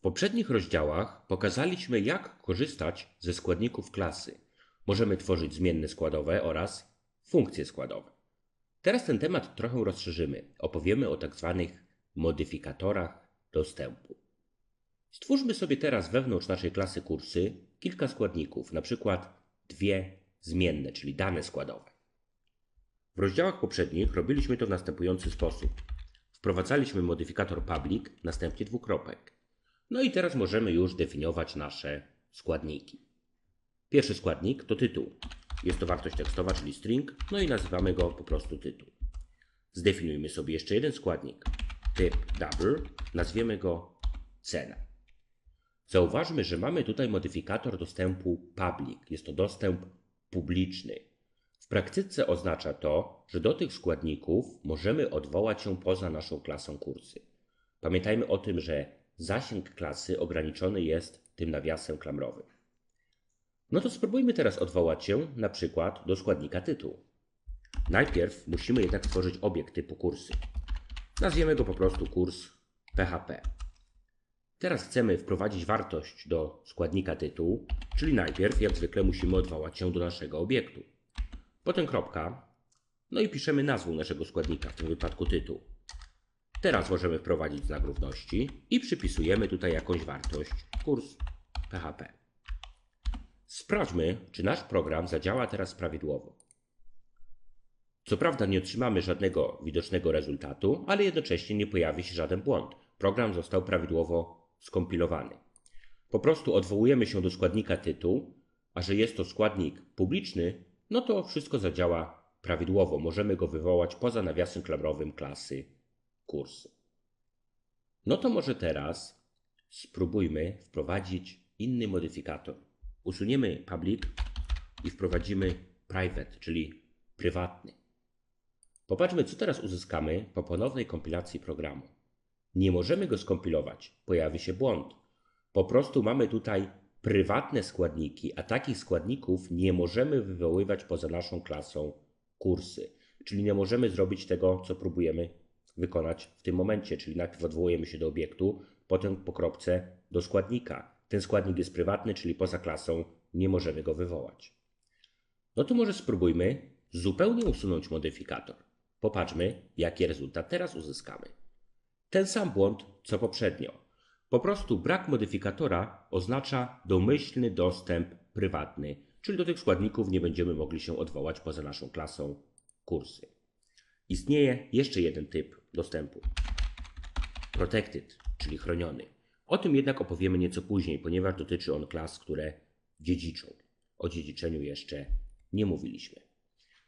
W poprzednich rozdziałach pokazaliśmy, jak korzystać ze składników klasy. Możemy tworzyć zmienne składowe oraz funkcje składowe. Teraz ten temat trochę rozszerzymy. Opowiemy o tak zwanych modyfikatorach dostępu. Stwórzmy sobie teraz wewnątrz naszej klasy kursy kilka składników, na przykład dwie zmienne, czyli dane składowe. W rozdziałach poprzednich robiliśmy to w następujący sposób. Wprowadzaliśmy modyfikator public, następnie dwukropek. No i teraz możemy już definiować nasze składniki. Pierwszy składnik to tytuł. Jest to wartość tekstowa, czyli string, no i nazywamy go po prostu tytuł. Zdefiniujmy sobie jeszcze jeden składnik. Typ double, nazwiemy go cena. Zauważmy, że mamy tutaj modyfikator dostępu public. Jest to dostęp publiczny. W praktyce oznacza to, że do tych składników możemy odwołać się poza naszą klasą kursy. Pamiętajmy o tym, że zasięg klasy ograniczony jest tym nawiasem klamrowym. No to spróbujmy teraz odwołać się na przykład do składnika tytuł. Najpierw musimy jednak stworzyć obiekt typu kursy. Nazwiemy go po prostu kurs PHP. Teraz chcemy wprowadzić wartość do składnika tytułu, czyli najpierw, jak zwykle, musimy odwołać się do naszego obiektu. Potem kropka, no i piszemy nazwę naszego składnika, w tym wypadku tytuł. Teraz możemy wprowadzić znak równości i przypisujemy tutaj jakąś wartość, kurs PHP. Sprawdźmy, czy nasz program zadziała teraz prawidłowo. Co prawda nie otrzymamy żadnego widocznego rezultatu, ale jednocześnie nie pojawi się żaden błąd. Program został prawidłowo skompilowany. Po prostu odwołujemy się do składnika tytuł, a że jest to składnik publiczny, no to wszystko zadziała prawidłowo. Możemy go wywołać poza nawiasem klamrowym klasy kursy. No to może teraz spróbujmy wprowadzić inny modyfikator. Usuniemy public i wprowadzimy private, czyli prywatny. Popatrzmy, co teraz uzyskamy po ponownej kompilacji programu. Nie możemy go skompilować, pojawi się błąd. Po prostu mamy tutaj prywatne składniki, a takich składników nie możemy wywoływać poza naszą klasą kursy. Czyli nie możemy zrobić tego, co próbujemy wykonać w tym momencie, czyli najpierw odwołujemy się do obiektu, potem po kropce do składnika. Ten składnik jest prywatny, czyli poza klasą nie możemy go wywołać. No to może spróbujmy zupełnie usunąć modyfikator. Popatrzmy, jaki rezultat teraz uzyskamy. Ten sam błąd co poprzednio. Po prostu brak modyfikatora oznacza domyślny dostęp prywatny, czyli do tych składników nie będziemy mogli się odwołać poza naszą klasą kursy. Istnieje jeszcze jeden typ dostępu. Protected, czyli chroniony. O tym jednak opowiemy nieco później, ponieważ dotyczy on klas, które dziedziczą. O dziedziczeniu jeszcze nie mówiliśmy.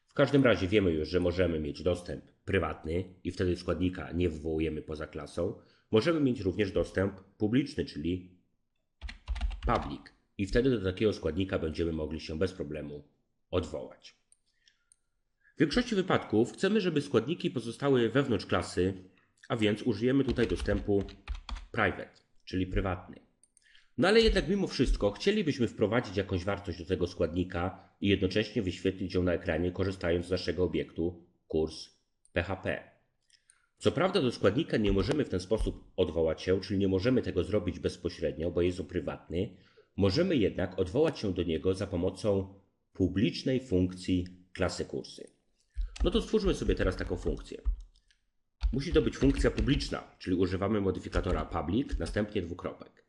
W każdym razie wiemy już, że możemy mieć dostęp prywatny i wtedy składnika nie wywołujemy poza klasą. Możemy mieć również dostęp publiczny, czyli public. I wtedy do takiego składnika będziemy mogli się bez problemu odwołać. W większości wypadków chcemy, żeby składniki pozostały wewnątrz klasy, a więc użyjemy tutaj dostępu private, czyli prywatny. No ale jednak mimo wszystko chcielibyśmy wprowadzić jakąś wartość do tego składnika i jednocześnie wyświetlić ją na ekranie, korzystając z naszego obiektu kurs PHP. Co prawda do składnika nie możemy w ten sposób odwołać się, czyli nie możemy tego zrobić bezpośrednio, bo jest on prywatny. Możemy jednak odwołać się do niego za pomocą publicznej funkcji klasy kursy. No to stwórzmy sobie teraz taką funkcję. Musi to być funkcja publiczna, czyli używamy modyfikatora public, następnie dwukropek.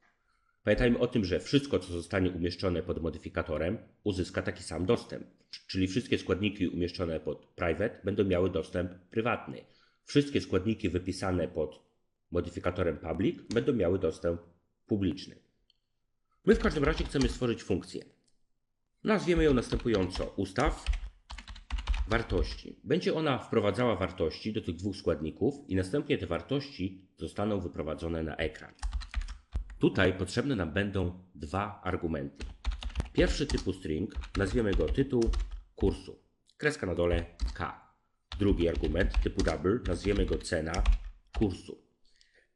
Pamiętajmy o tym, że wszystko, co zostanie umieszczone pod modyfikatorem, uzyska taki sam dostęp. Czyli wszystkie składniki umieszczone pod private będą miały dostęp prywatny. Wszystkie składniki wypisane pod modyfikatorem public będą miały dostęp publiczny. My w każdym razie chcemy stworzyć funkcję. Nazwiemy ją następująco ustaw wartości. Będzie ona wprowadzała wartości do tych dwóch składników i następnie te wartości zostaną wyprowadzone na ekran. Tutaj potrzebne nam będą dwa argumenty. Pierwszy typu string, nazwiemy go tytuł kursu. Kreska na dole K. Drugi argument typu double, nazwiemy go cena kursu.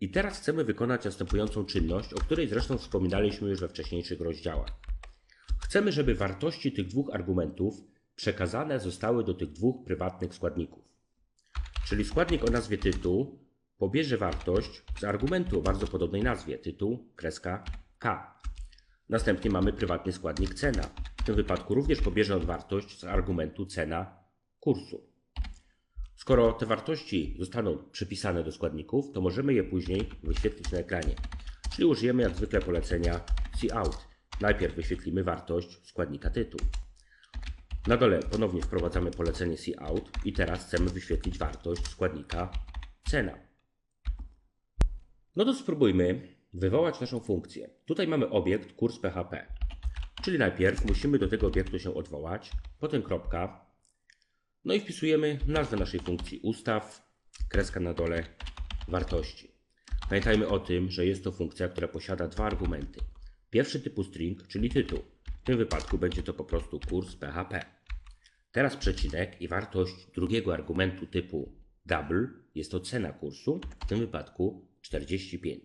I teraz chcemy wykonać następującą czynność, o której zresztą wspominaliśmy już we wcześniejszych rozdziałach. Chcemy, żeby wartości tych dwóch argumentów przekazane zostały do tych dwóch prywatnych składników. Czyli składnik o nazwie tytuł pobierze wartość z argumentu o bardzo podobnej nazwie, tytuł, kreska, K. Następnie mamy prywatny składnik cena. W tym wypadku również pobierze on wartość z argumentu cena kursu. Skoro te wartości zostaną przypisane do składników, to możemy je później wyświetlić na ekranie. Czyli użyjemy jak zwykle polecenia cout. Najpierw wyświetlimy wartość składnika tytuł. Na dole ponownie wprowadzamy polecenie cout i teraz chcemy wyświetlić wartość składnika cena. No to spróbujmy wywołać naszą funkcję. Tutaj mamy obiekt kurs PHP. Czyli najpierw musimy do tego obiektu się odwołać, potem kropka, no i wpisujemy nazwę naszej funkcji ustaw, kreska na dole, wartości. Pamiętajmy o tym, że jest to funkcja, która posiada dwa argumenty. Pierwszy typu string, czyli tytuł. W tym wypadku będzie to po prostu kurs PHP. Teraz przecinek i wartość drugiego argumentu typu double jest to cena kursu, w tym wypadku 45.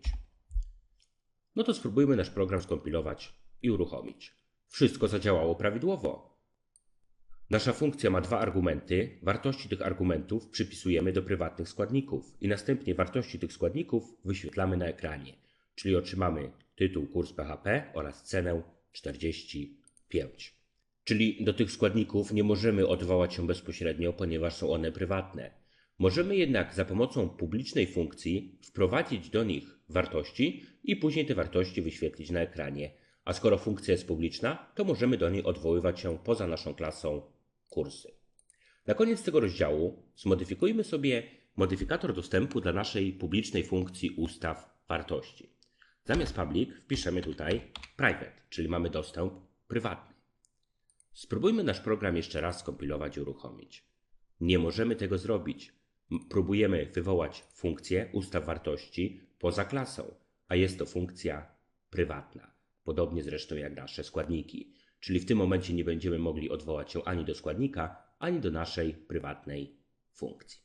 No to spróbujmy nasz program skompilować i uruchomić. Wszystko zadziałało prawidłowo. Nasza funkcja ma dwa argumenty. Wartości tych argumentów przypisujemy do prywatnych składników i następnie wartości tych składników wyświetlamy na ekranie, czyli otrzymamy tytuł kurs PHP oraz cenę 45. Czyli do tych składników nie możemy odwołać się bezpośrednio, ponieważ są one prywatne. Możemy jednak za pomocą publicznej funkcji wprowadzić do nich wartości i później te wartości wyświetlić na ekranie. A skoro funkcja jest publiczna, to możemy do niej odwoływać się poza naszą klasą kursy. Na koniec tego rozdziału zmodyfikujmy sobie modyfikator dostępu dla naszej publicznej funkcji ustaw wartości. Zamiast public wpiszemy tutaj private, czyli mamy dostęp prywatny. Spróbujmy nasz program jeszcze raz skompilować i uruchomić. Nie możemy tego zrobić. Próbujemy wywołać funkcję ustaw wartości poza klasą, a jest to funkcja prywatna. Podobnie zresztą jak nasze składniki. Czyli w tym momencie nie będziemy mogli odwołać się ani do składnika, ani do naszej prywatnej funkcji.